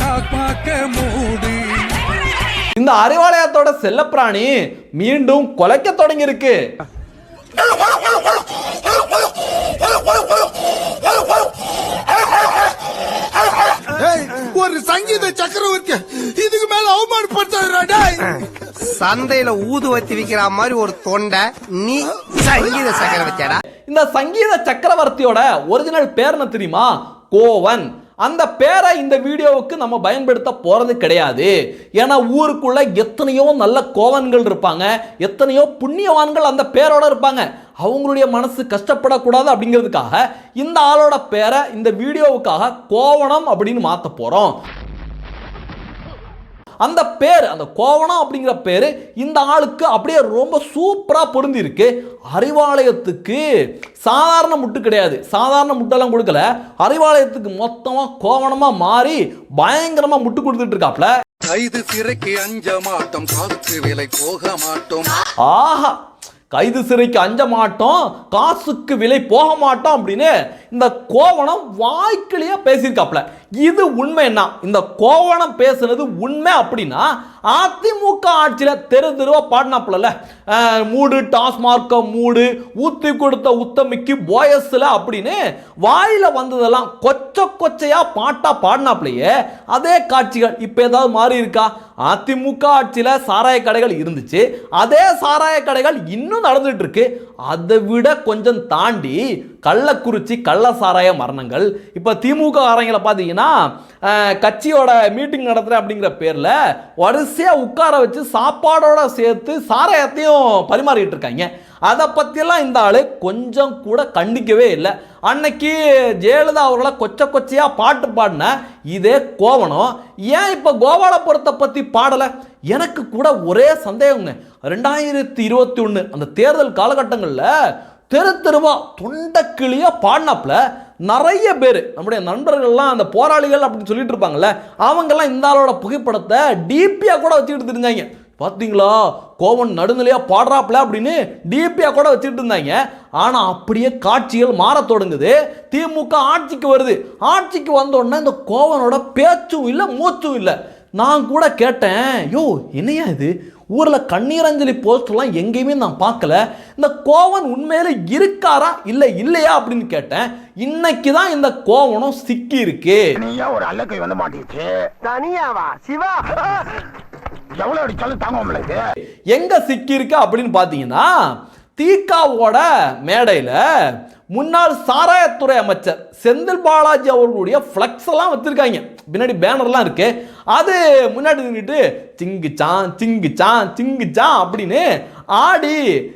டாக்மாக்க மூடு. இந்த அறிவாலயத்தோட செல்லப்பிராணி மீண்டும் கொலைக்க தொடங்கி இருக்கு ஒரு சங்கீத சக்கரவர்த்தி இதுக்கு மேல அவமானப்படுத்தாதடா சந்தையில ஊதுவத்தி விக்கிற மாதிரி ஒரு தொண்டை நீ சங்கீத சக்கரவர்த்தியாடா. இந்த சங்கீத சக்கரவர்த்தியோட ஒரிஜினல் பேர் என்ன தெரியுமா? கோவன். அந்த பேரை இந்த வீடியோவுக்கு நம்ம பயன்படுத்த போகிறது கிடையாது. ஏன்னா ஊருக்குள்ள எத்தனையோ நல்ல கோவன்கள் இருப்பாங்க எத்தனையோ புண்ணியவான்கள் அந்த பேரோட இருப்பாங்க. அவங்களுடைய மனசு கஷ்டப்படக்கூடாது அப்படிங்கிறதுக்காக இந்த ஆளோட பேரை இந்த வீடியோவுக்காக கோவணம் அப்படின்னு மாற்ற போகிறோம் அந்த பேர் அந்த கோவணம் அப்படிங்கிற பேர் இந்த ஆளுக்கு அப்படியே ரொம்ப சூப்பராக பொருந்தி இருக்கு அறிவாலயத்துக்கு சாதாரண முட்டு கிடையாது. சாதாரண முட்டெல்லாம் கொடுக்கல. அறிவாலயத்துக்கு மொத்தமாக கோவணமாக மாறி பயங்கரமாக முட்டு கொடுத்துட்டு இருக்காப்ல. கைது சிறைக்கு அஞ்ச மாட்டோம். காசுக்கு விலை போக மாட்டோம். ஆஹா கைது சிறைக்கு அஞ்ச மாட்டோம். காசுக்கு விலை போக மாட்டோம் அப்படின்னு இந்த கோவணம் வாய்க்கிலேயே பேசியிருக்காப்ல. இது உண்மைன்னா இந்த கோவணம் பேசுனது உண்மை அப்படின்னா அதிமுக ஆட்சியில் தெரு தெருவா பாடினாப்புல மூடு டாஸ்மார்க்க மூடு ஊத்தி கொடுத்த உத்தமிக்கு போயஸில் அப்படின்னு வாயில் வந்ததெல்லாம் கொச்ச கொச்சையா பாட்டா பாடினாப்புலையே அதே காட்சிகள் இப்போ ஏதாவது மாறி இருக்கா? அதிமுக ஆட்சியில் சாராய கடைகள் இருந்துச்சு. அதே சாராய கடைகள் இன்னும் நடந்துட்டு இருக்கு அதை விட கொஞ்சம் தாண்டி கள்ளக்குறிச்சி கள்ள சாராய மரணங்கள். இப்போ திமுக காரங்களை பார்த்தீங்கன்னா என்னன்னா கட்சியோட மீட்டிங் நடத்துகிறேன் அப்படிங்கிற பேரில் வரிசையாக உட்கார வச்சு சாப்பாடோட சேர்த்து சாராயத்தையும் பரிமாறிக்கிட்டு இருக்காங்க. அதை பற்றியெல்லாம் இந்த ஆள் கொஞ்சம் கூட கண்டிக்கவே இல்லை. அன்னைக்கு ஜெயலலிதா அவர்களை கொச்ச கொச்சையாக பாட்டு பாடின இதே கோவணம். ஏன் இப்போ கோபாலபுரத்தை பற்றி பாடலை? எனக்கு கூட ஒரே சந்தேகங்க. ரெண்டாயிரத்தி இருபத்தி ஒன்று அந்த தேர்தல் காலகட்டங்களில் தெரு தெருவா தொண்டக்கிளியாக பாடினாப்புல நிறைய பேர் நம்முடைய நண்பர்கள்லாம் அந்த போராளிகள் அப்படின்னு சொல்லிட்டு இருப்பாங்கல்ல அவங்கெல்லாம் இந்த ஆளோட புகைப்படத்தை டிபியாக கூட வச்சுக்கிட்டு தெரிஞ்சாங்க பார்த்தீங்களா கோவன் நடுநிலையாக பாடுறாப்புல அப்படின்னு டிபியாக கூட வச்சுட்டு இருந்தாங்க. ஆனால் அப்படியே காட்சிகள் மாற தொடங்குது. திமுக ஆட்சிக்கு வருது. ஆட்சிக்கு வந்தோடனே இந்த கோவனோட பேச்சும் இல்லை மூச்சும் இல்லை. நான் கூட கேட்டேன் யோ என்னையா இது? ஊரில் கண்ணீரஞ்சலி போஸ்டர்லாம் எங்கேயுமே நான் பார்க்கல. இந்த கோவன் உண்மையில இருக்காரா? இல்லை இல்லையா அப்படின்னு கேட்டேன். இன்னைக்கு தான் இந்த கோவனம் சிக்கி இருக்கு நீயா ஒரு அல்லக்கை வந்து மாட்டிருச்சு தனியாவா? சிவா? எவ்வளவு அடிச்சாலும் தாங்க முடியல எங்க சிக்கி இருக்கு அப்படின்னு பார்த்தீங்கன்னா தீகாவோட மேடையில் முன்னாள் சாராயத்துறை அமைச்சர் செந்தில் பாலாஜி அவர்களுடைய ஃப்ளக்ஸ் எல்லாம் வச்சிருக்காங்க. பின்னாடி பேனர்லாம் இருக்கு. அது முன்னாடி நின்றுட்டு சிங்குச்சான் சிங்குச்சான் சிங்குச்சான் அப்படின்னு ஆடி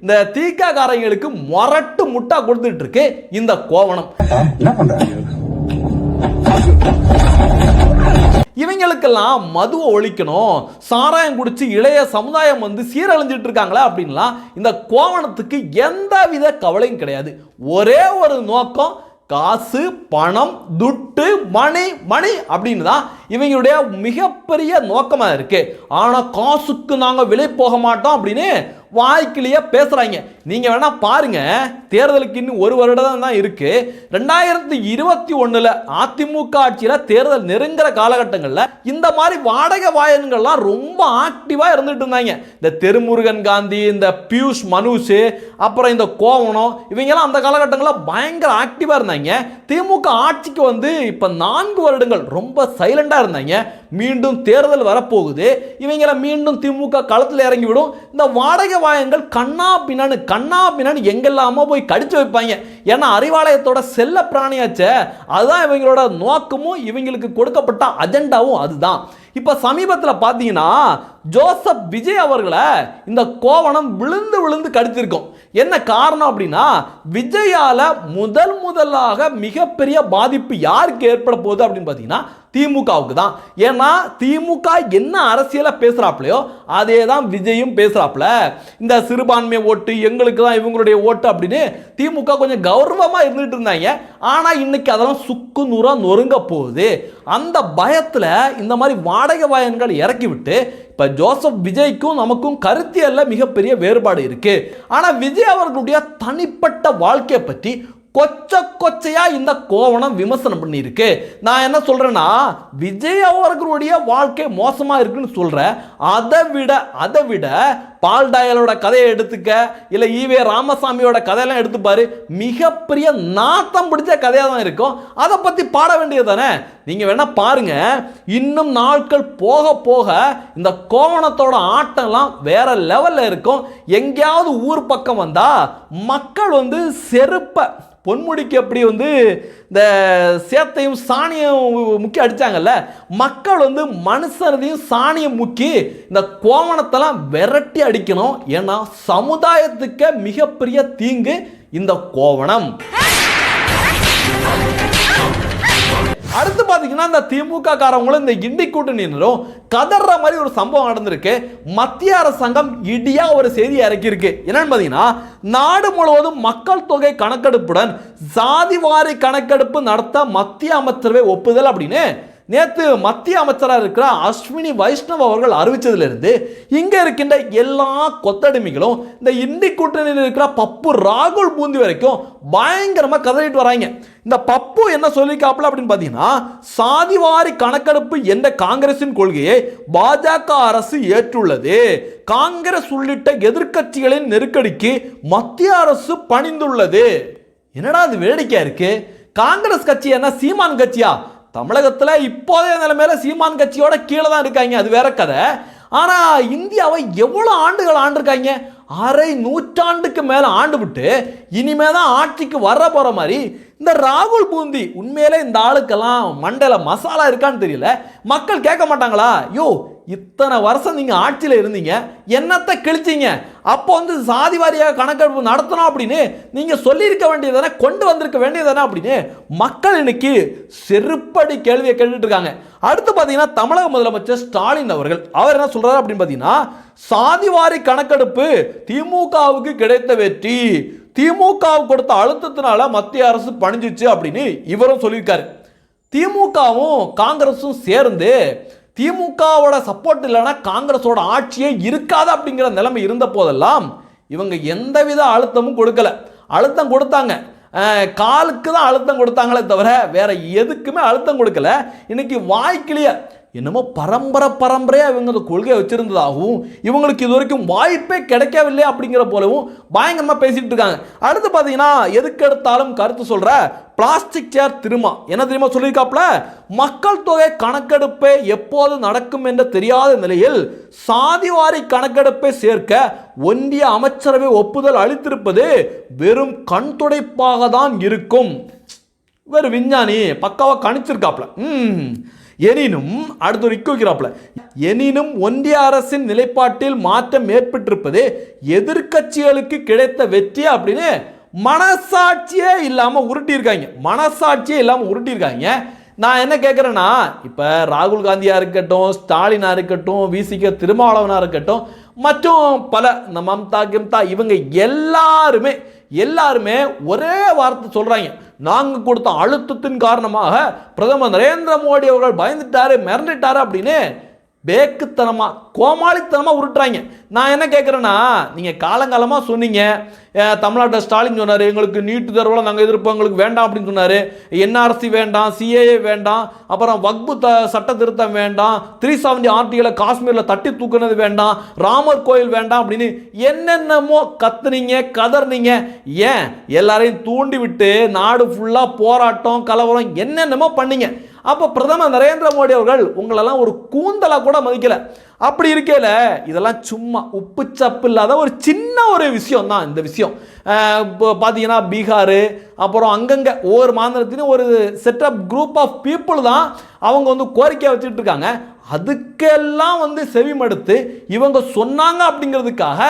இந்த தீகா காரங்களுக்கு மொரட்டு முட்டா கொடுத்துட்டு இருக்கு இந்த கோவணம். என்ன பண்ற? இவங்களுக்கெல்லாம் மதுவை ஒழிக்கணும் சாராயம் குடிச்சு இளைய சமுதாயம் வந்து சீரழிஞ்சிட்டு இருக்காங்களா அப்படின்லாம் இந்த கோவணத்துக்கு எந்த வித கவலையும் கிடையாது. ஒரே ஒரு நோக்கம் காசு பணம் துட்டு மணி மணி அப்படின்னு தான் இவங்களுடைய மிகப்பெரிய நோக்கமாக இருக்குது ஆனால் காசுக்கு நாங்கள் விலை போக மாட்டோம் அப்படின்னு வாய்க்கிலேயே பேசுகிறாங்க நீங்கள் வேணால் பாருங்க தேர்தலுக்கு இன்னும் ஒரு வருடம் தான் இருக்குது ரெண்டாயிரத்தி இருபத்தி ஒன்றில் அதிமுக ஆட்சியில் தேர்தல் நெருங்குற காலகட்டங்களில் இந்த மாதிரி வாடகை வாயன்கள்லாம் ரொம்ப ஆக்டிவாக இருந்துகிட்டு இருந்தாங்க. இந்த தெருமுருகன் காந்தி இந்த பியூஷ் மனுஷ் அப்புறம் இந்த கோவணம் இவங்கெல்லாம் அந்த காலகட்டங்களில் பயங்கர ஆக்டிவாக இருந்தாங்க. திமுக ஆட்சிக்கு வந்து இப்போ நான்கு வருடங்கள் ரொம்ப சைலண்டாக இருந்தாங்க. மீண்டும் தேர்தல் வரப்போகுது. இவங்களை மீண்டும் திமுக களத்தில் இறங்கி விடும் இந்த வாடகை வாயங்கள் கண்ணா பின்னான்னு கண்ணா பின்னான்னு எங்கெல்லாமோ போய் கடிச்சு வைப்பாங்க. ஏன்னா அறிவாலயத்தோட செல்ல பிராணியாச்சே அதுதான் இவங்களோட நோக்கமும் இவங்களுக்கு கொடுக்கப்பட்ட அஜெண்டாவும் அதுதான். இப்போ சமீபத்தில் பார்த்தீங்கன்னா ஜோசப் விஜய் அவர்களை இந்த கோவணம் விழுந்து விழுந்து கடிச்சிருக்கும் என்ன காரணம் அப்படின்னா விஜயால முதல் முதலாக மிகப்பெரிய பாதிப்பு யாருக்கு ஏற்பட போகுது அப்படின்னு பார்த்தீங்கன்னா திமுகவுக்கு தான். ஏன்னா திமுக என்ன அரசியலை பேசுகிறாப்லையோ அதே தான் விஜயும் பேசுகிறாப்புல இந்த சிறுபான்மை ஓட்டு எங்களுக்கு தான் இவங்களுடைய ஓட்டு அப்படின்னு திமுக கொஞ்சம் கௌரவமாக இருந்துட்டு இருந்தாங்க. ஆனால் இன்னைக்கு அதெல்லாம் சுக்கு நூறாக நொறுங்க போகுது. அந்த பயத்தில் இந்த மாதிரி வாடகை வாயன்கள் இறக்கி விட்டு இப்போ ஜோசப் விஜய்க்கும் நமக்கும் கருத்தியல்ல மிகப்பெரிய வேறுபாடு இருக்கு. ஆனால் விஜய் அவர்களுடைய தனிப்பட்ட வாழ்க்கையை பற்றி கொச்ச கொச்சையா இந்த கோவணம் விமர்சனம் பண்ணியிருக்கு. நான் என்ன சொல்றேன்னா விஜய் அவர்களுடைய வாழ்க்கை மோசமா இருக்குன்னு சொல்ற அதை விட அதை விட பால் டயலோட கதையை எடுத்துக்க இல்லை ஈவே ராமசாமியோட கதையெல்லாம் எடுத்துப்பாரு மிகப்பெரிய நாத்தம் பிடிச்ச கதையாக தான் இருக்கும். அதை பற்றி பாட வேண்டியது தானே நீங்கள் வேணால் பாருங்க. இன்னும் நாட்கள் போக போக இந்த கோவணத்தோட ஆட்டம்லாம் வேற லெவலில் இருக்கும். எங்கேயாவது ஊர் பக்கம் வந்தால் மக்கள் வந்து செருப்பை பொன்முடிக்கு அப்படி வந்து இந்த சேத்தையும் சாணியும் முக்கி அடிச்சாங்கல்ல மக்கள் வந்து மனுஷனதையும் சாணியை முக்கி இந்த கோவணத்தெல்லாம் விரட்டி அடிக்கணும். ஏன்னா சமுதாயத்துக்கு மிகப்பெரிய தீங்கு இந்த கோவணம். அடுத்து பார்த்தீங்கன்னா இந்த திமுக காரவங்களும் இந்த இண்டி கூட்டணியினரும் கதற மாதிரி ஒரு சம்பவம் நடந்திருக்கு. மத்திய அரசாங்கம் இடியா ஒரு செய்தி இறக்கியிருக்கு. என்னன்னு பார்த்தீங்கன்னா நாடு முழுவதும் மக்கள் தொகை கணக்கெடுப்புடன் சாதிவாரி கணக்கெடுப்பு நடத்த மத்திய அமைச்சரவை ஒப்புதல் அப்படின்னு நேற்று மத்திய அமைச்சராக இருக்கிற அஸ்வினி வைஷ்ணவ் அவர்கள் அறிவித்ததிலிருந்து இங்கே இருக்கின்ற எல்லா கொத்தடிமைகளும் இந்த இந்தி கூட்டணியில் இருக்கிற பப்பு ராகுல் பூந்தி வரைக்கும் பயங்கரமாக கதறிட்டு வராங்க. இந்த பப்பு என்ன சொல்லிக்காப்புல அப்படின்னு பார்த்தீங்கன்னா சாதிவாரி கணக்கெடுப்பு என்ற காங்கிரசின் கொள்கையை பாஜக அரசு ஏற்றுள்ளது. காங்கிரஸ் உள்ளிட்ட எதிர்க்கட்சிகளின் நெருக்கடிக்கு மத்திய அரசு பணிந்துள்ளது. என்னடா அது வேடிக்கையா இருக்கு? காங்கிரஸ் கட்சி என்ன சீமான் கட்சியா? தமிழகத்தில் இப்போதைய நிலைமையில சீமான் கட்சியோட கீழே தான் இருக்காங்க. அது வேற கதை. ஆனால் இந்தியாவை எவ்வளோ ஆண்டுகள் ஆண்டிருக்காங்க? அரை நூற்றாண்டுக்கு மேலே ஆண்டு விட்டு இனிமே தான் ஆட்சிக்கு வர போகிற மாதிரி இந்த ராகுல் பூந்தி உண்மையிலே இந்த ஆளுக்கெல்லாம் மண்டையில் மசாலா இருக்கான்னு தெரியல. மக்கள் கேட்க மாட்டாங்களா? யோ இத்தனை வருஷம் நீங்கள் ஆட்சியில் இருந்தீங்க என்னத்தை கிழிச்சிங்க? அப்போ வந்து சாதி வாரியாக கணக்கெடுப்பு நடத்தணும் அப்படின்னு நீங்கள் சொல்லியிருக்க வேண்டியதானே கொண்டு வந்திருக்க வேண்டியதானே அப்படின்னு மக்கள் இன்னைக்கு செருப்படி கேள்வியை கேட்டுட்டு இருக்காங்க. அடுத்து பார்த்தீங்கன்னா தமிழக முதலமைச்சர் ஸ்டாலின் அவர்கள் அவர் என்ன சொல்கிறாரு அப்படின்னு பார்த்தீங்கன்னா சாதிவாரி கணக்கெடுப்பு திமுகவுக்கு கிடைத்த வெற்றி திமுகவுக்கு கொடுத்த அழுத்தத்தினால மத்திய அரசு பணிஞ்சிச்சு அப்படின்னு இவரும் சொல்லியிருக்காரு. திமுகவும் காங்கிரஸும் சேர்ந்து திமுகவோட சப்போர்ட் இல்லைன்னா காங்கிரஸோட ஆட்சியே இருக்காது அப்படிங்கிற நிலைமை இருந்த போதெல்லாம் இவங்க எந்தவித அழுத்தமும் கொடுக்கல. அழுத்தம் கொடுத்தாங்க. காலுக்கு தான் அழுத்தம் கொடுத்தாங்களே தவிர வேற எதுக்குமே அழுத்தம் கொடுக்கல. இன்னைக்கு வாய்க்கிலேயே என்னமோ பரம்பரை பரம்பரையாக இவங்க அந்த கொள்கையை வச்சுருந்ததாகவும் இவங்களுக்கு இது வரைக்கும் வாய்ப்பே கிடைக்கவில்லை அப்படிங்கிற போலவும் பயங்கரமாக பேசிகிட்டு இருக்காங்க. அடுத்து பார்த்தீங்கன்னா எதுக்கு எடுத்தாலும் கருத்து சொல்கிற பிளாஸ்டிக் சேர் திருமா. என்ன தெரியுமா சொல்லியிருக்காப்ல மக்கள் தொகை கணக்கெடுப்பே எப்போது நடக்கும் என்று தெரியாத நிலையில் சாதிவாரி கணக்கெடுப்பை சேர்க்க ஒன்றிய அமைச்சரவை ஒப்புதல் அளித்திருப்பது வெறும் கண் துடைப்பாக தான் இருக்கும். இவர் விஞ்ஞானி பக்காவாக கணிச்சிருக்காப்ல. ம். எனினும் அடுத்து ஒரு இக்கு எனினும் ஒன்றிய அரசின் நிலைப்பாட்டில் மாற்றம் ஏற்பட்டிருப்பது எதிர்க்கட்சிகளுக்கு கிடைத்த வெற்றி அப்படின்னு மனசாட்சியே இல்லாமல் உருட்டியிருக்காங்க. மனசாட்சியே இல்லாமல் உருட்டியிருக்காங்க. நான் என்ன கேட்குறேன்னா இப்போ ராகுல் காந்தியாக இருக்கட்டும் ஸ்டாலினாக இருக்கட்டும் விசிக திருமாவளவனாக இருக்கட்டும் மற்றும் பல இந்த மம்தா கிம்தா இவங்க எல்லாருமே எல்லாருமே ஒரே வார்த்தை சொல்கிறாங்க நாங்கள் கொடுத்த அழுத்தத்தின் காரணமாக பிரதமர் நரேந்திர மோடி அவர்கள் பயந்துட்டாரு மிரண்டுட்டாரு அப்படின்னு பேக்குத்தனமா கோமாளித்தனமாக உருட்டுறாங்க. நான் என்ன கேட்குறேன்னா நீங்கள் காலங்காலமாக சொன்னீங்க தமிழ்நாட்டில் ஸ்டாலின் சொன்னார் எங்களுக்கு நீட்டு தேர்வுலாம் நாங்கள் எதிர்ப்போம் எங்களுக்கு வேண்டாம் அப்படின்னு சொன்னார். என்ஆர்சி வேண்டாம் சிஏஏ வேண்டாம் அப்புறம் வக்பு த சட்ட திருத்தம் வேண்டாம் த்ரீ செவன்டி ஆர்டிகளை காஷ்மீரில் தட்டி தூக்குனது வேண்டாம் ராமர் கோயில் வேண்டாம் அப்படின்னு என்னென்னமோ கத்துனீங்க கதறினீங்க ஏன்? எல்லாரையும் தூண்டி விட்டு நாடு ஃபுல்லாக போராட்டம் கலவரம் என்னென்னமோ பண்ணீங்க. அப்போ பிரதமர் நரேந்திர மோடி அவர்கள் உங்களெல்லாம் ஒரு கூந்தலாக கூட மதிக்கலை. அப்படி இருக்கையில இதெல்லாம் சும்மா உப்பு சப்பு இல்லாத ஒரு சின்ன ஒரு விஷயம் தான் இந்த விஷயம். இப்போ பார்த்தீங்கன்னா பீகார் அப்புறம் அங்கங்கே ஒவ்வொரு மாநிலத்திலும் ஒரு செட்டப் குரூப் ஆஃப் பீப்புள் தான் அவங்க வந்து கோரிக்கை வச்சுட்டு இருக்காங்க. அதுக்கெல்லாம் வந்து செவிமடுத்து இவங்க சொன்னாங்க அப்படிங்கிறதுக்காக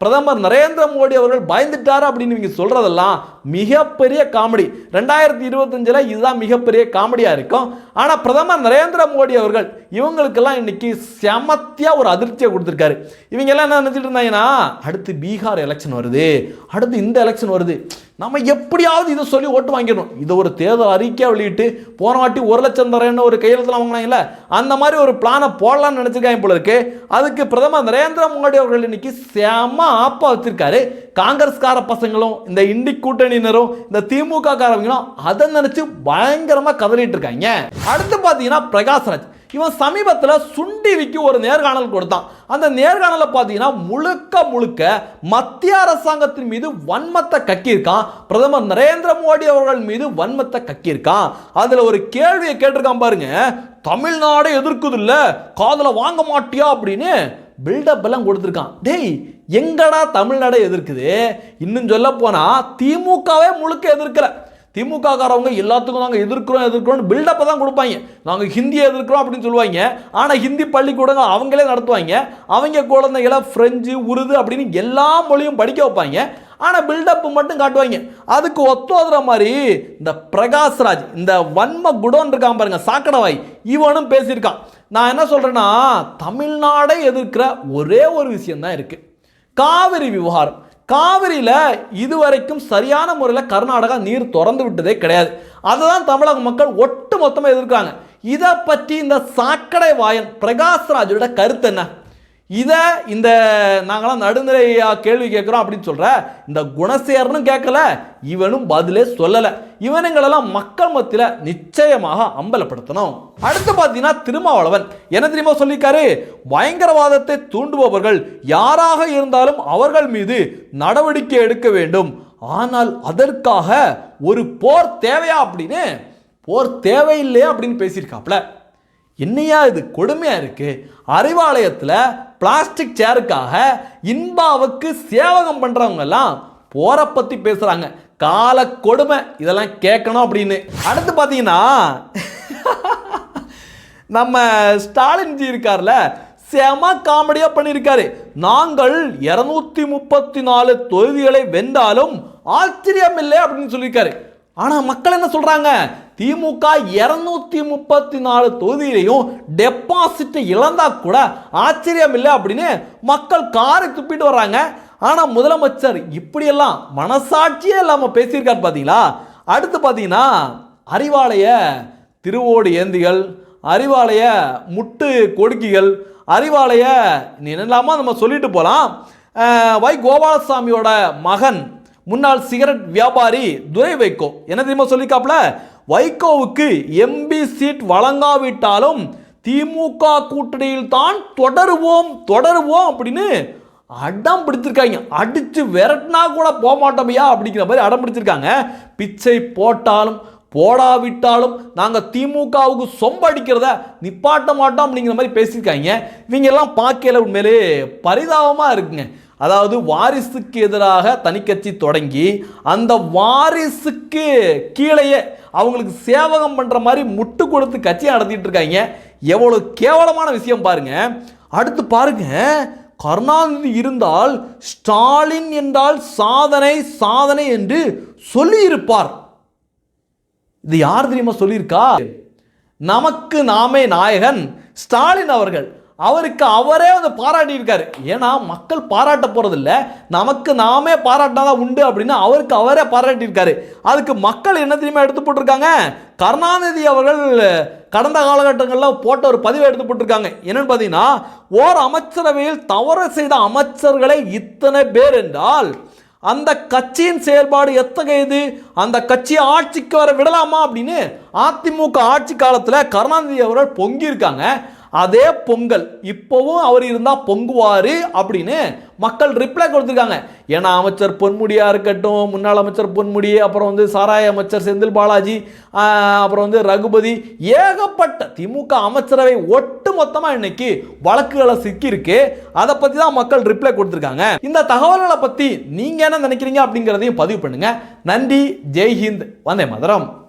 பிரதமர் நரேந்திர மோடி அவர்கள் பயந்துட்டார் அப்படின்னு நீங்க சொல்கிறதெல்லாம் மிகப்பெரிய காமெடி. ரெண்டாயிரத்தி இருபத்தஞ்சில் இதுதான் மிகப்பெரிய காமெடியாக இருக்கும். ஆனால் பிரதமர் நரேந்திர மோடி அவர்கள் இவங்களுக்கெல்லாம் இன்னைக்கு செமத்தியாக ஒரு அதிர்ச்சியை கொடுத்துருக்காரு. இவங்க எல்லாம் என்ன நினச்சிட்டு இருந்தாங்கன்னா அடுத்து பீகார் எலெக்ஷன் வருது. அடுத்து இந்த எலெக்ஷன் வருது. நம்ம எப்படியாவது இதை சொல்லி ஓட்டு வாங்கிடணும். இது ஒரு தேர்தல் அறிக்கையாக வெளியிட்டு போன வாட்டி ஒரு லட்சம் தரேன்னு ஒரு கையெழுத்தில் வாங்கினாங்கல்ல அந்த மாதிரி ஒரு பிளானை போடலாம்னு நினச்சிருக்காங்க போல இருக்கு. அதுக்கு பிரதமர் நரேந்திர மோடி அவர்கள் இன்னைக்கு செம ஆப்பா வச்சிருக்காரு. காங்கிரஸ்கார பசங்களும் இந்த இண்டி கூட்டணியினரும் இந்த திமுக காரவங்களும் அதை நினச்சி பயங்கரமாக கதறிட்டு இருக்காங்க. அடுத்து பார்த்தீங்கன்னா பிரகாஷ்ராஜ். இவன் சமீபத்தில் சுண்டிவிக்கு ஒரு நேர்காணல் கொடுத்தான். அந்த நேர்காணலை பார்த்தீங்கன்னா முழுக்க முழுக்க மத்திய அரசாங்கத்தின் மீது வன்மத்தை கக்கியிருக்கான். பிரதமர் நரேந்திர மோடி அவர்கள் மீது வன்மத்தை கக்கியிருக்கான். அதில் ஒரு கேள்வியை கேட்டிருக்கான் பாருங்க. தமிழ்நாடே எதிர்க்குது இல்லை காதல வாங்க மாட்டியா அப்படின்னு பில்டப் எல்லாம் கொடுத்துருக்கான். டேய் எங்கடா தமிழ்நாடே எதிர்க்குது? இன்னும் சொல்ல போனால் திமுகவே முழுக்க எதிர்க்கலை. திமுக காரவங்க எல்லாத்துக்கும் நாங்கள் எதிர்க்கிறோம் எதிர்க்கிறோம் பில்டப்பை தான் கொடுப்பாங்க. நாங்கள் ஹிந்தியை எதிர்க்கிறோம் அப்படின்னு சொல்லுவாங்க. ஆனால் ஹிந்தி பள்ளிக்கூடங்கள் அவங்களே நடத்துவாங்க. அவங்க குழந்தைகளை ஃப்ரெஞ்சு உருது அப்படின்னு எல்லா மொழியும் படிக்க வைப்பாங்க. ஆனால் பில்டப் மட்டும் காட்டுவாங்க. அதுக்கு ஒத்துவதுற மாதிரி இந்த பிரகாஷ்ராஜ் இந்த வன்ம குடோன் இருக்கான் பாருங்க சாக்கடவாய் இவனும் பேசியிருக்கான். நான் என்ன சொல்கிறேன்னா தமிழ்நாடை எதிர்க்கிற ஒரே ஒரு விஷயம்தான் இருக்குது காவிரி விவகாரம். காவிரியில் இதுவரைக்கும் சரியான முறையில் கர்நாடகா நீர் திறந்து விட்டதே கிடையாது. அதை தான் தமிழக மக்கள் ஒட்டு மொத்தமாக எதிர்க்காங்க இதை பற்றி இந்த சாக்கடை வாயன் பிரகாஷ்ராஜோட கருத்து என்ன? இதை இந்த நாங்களாம் நடுநிலையா கேள்வி கேட்குறோம் அப்படின்னு சொல்கிற இந்த குணசேரனும் கேட்கல இவனும் பதிலே சொல்லலை. இவனுங்களெல்லாம் மக்கள் மத்தியில் நிச்சயமாக அம்பலப்படுத்தணும். அடுத்து பார்த்தீங்கன்னா திருமாவளவன். என்ன தெரியுமா சொல்லியிருக்காரு? பயங்கரவாதத்தை தூண்டுபவர்கள் யாராக இருந்தாலும் அவர்கள் மீது நடவடிக்கை எடுக்க வேண்டும். ஆனால் அதற்காக ஒரு போர் தேவையா அப்படின்னு? போர் தேவையில்லையா அப்படின்னு பேசியிருக்காப்ல என்னையா இது கொடுமையாக இருக்கு? அறிவாலயத்தில் பிளாஸ்டிக் சேருக்காக இன்பாவுக்கு சேவகம் பண்ணுறவங்கெல்லாம் போரை பற்றி பேசுகிறாங்க கால கொடுமை இதெல்லாம் கேட்கணும் அப்படின்னு. அடுத்து பார்த்தீங்கன்னா நம்ம ஸ்டாலின் ஜி இருக்கார்ல செம காமெடியாக பண்ணியிருக்காரு நாங்கள் இரநூத்தி முப்பத்தி நாலு தொகுதிகளை வென்றாலும் ஆச்சரியம் இல்லை அப்படின்னு சொல்லியிருக்காரு ஆனால் மக்கள் என்ன சொல்கிறாங்க திமுக இரநூத்தி முப்பத்தி நாலு தொகுதியிலையும் டெபாசிட் இழந்தா கூட ஆச்சரியம் இல்லை அப்படின்னு மக்கள் காரை துப்பிட்டு வர்றாங்க. ஆனால் முதலமைச்சர் இப்படியெல்லாம் மனசாட்சியே இல்லாமல் பேசியிருக்காரு பார்த்தீங்களா அடுத்து பார்த்தீங்கன்னா அறிவாலய திருவோடு ஏந்திகள் அறிவாலய முட்டு கொடுக்கிகள் அறிவாலய நீ என்னெல்லாமா நம்ம சொல்லிட்டு போகலாம் வை கோபாலசாமியோட மகன் முன்னாள் சிகரெட் வியாபாரி துரை வைகோ. என்ன தெரியுமா சொல்லிக்காப்ல வைகோவுக்கு எம்பி சீட் வழங்காவிட்டாலும் திமுக கூட்டணியில் தான் தொடருவோம் தொடருவோம் அப்படின்னு அடம் பிடிச்சிருக்காங்க. அடிச்சு விரட்டினா கூட போக மாட்டோமையா அப்படிங்கிற மாதிரி அடம் பிடிச்சிருக்காங்க. பிச்சை போட்டாலும் போடாவிட்டாலும் நாங்கள் திமுகவுக்கு சொம்படிக்கிறத நிப்பாட்ட மாட்டோம் அப்படிங்கிற மாதிரி பேசியிருக்காங்க. இவங்க எல்லாம் பார்க்கல உண்மையிலே பரிதாபமாக இருக்குங்க. அதாவது வாரிசுக்கு எதிராக தனிக்கட்சி தொடங்கி அந்த வாரிசுக்கு கீழேயே அவங்களுக்கு சேவகம் பண்ணுற மாதிரி முட்டு கொடுத்து கட்சி நடத்திட்டு இருக்காங்க. எவ்வளோ கேவலமான விஷயம் பாருங்க. அடுத்து பாருங்க. கருணாநிதி இருந்தால் ஸ்டாலின் என்றால் சாதனை சாதனை என்று சொல்லியிருப்பார். இது யார் தெரியுமா சொல்லியிருக்கா? நமக்கு நாமே நாயகன் ஸ்டாலின் அவர்கள். அவருக்கு அவரே வந்து பாராட்டியிருக்காரு. ஏன்னா மக்கள் பாராட்ட போகிறதில்ல நமக்கு நாமே பாராட்டினாதான் உண்டு அப்படின்னு அவருக்கு அவரே பாராட்டியிருக்காரு. அதுக்கு மக்கள் என்ன தெரியுமா எடுத்து போட்டிருக்காங்க? கருணாநிதி அவர்கள் கடந்த காலகட்டங்களில் போட்ட ஒரு பதிவை எடுத்து போட்டிருக்காங்க. என்னன்னு பார்த்தீங்கன்னா ஓர் அமைச்சரவையில் தவறு செய்த அமைச்சர்களை இத்தனை பேர் என்றால் அந்த கட்சியின் செயல்பாடு எத்தகையது? அந்த கட்சியை ஆட்சிக்கு வர விடலாமா அப்படின்னு அதிமுக ஆட்சி காலத்தில் கருணாநிதி அவர்கள் பொங்கியிருக்காங்க. அதே பொங்கல். இப்போவும் அவர் இருந்தால் பொங்குவார் அப்படின்னு மக்கள் ரிப்ளை கொடுத்துருக்காங்க. ஏன்னா அமைச்சர் பொன்முடியாக இருக்கட்டும் முன்னாள் அமைச்சர் பொன்முடி அப்புறம் வந்து சாராய அமைச்சர் செந்தில் பாலாஜி அப்புறம் வந்து ரகுபதி ஏகப்பட்ட திமுக அமைச்சரவை ஒட்டு மொத்தமாக இன்னைக்கு வழக்குகளை சிக்கியிருக்கு. அதை பற்றி தான் மக்கள் ரிப்ளை கொடுத்துருக்காங்க. இந்த தகவல்களை பற்றி நீங்கள் என்ன நினைக்கிறீங்க அப்படிங்கிறதையும் பதிவு பண்ணுங்கள் நன்றி ஜெய்ஹிந்த் வந்தே மதுரம்.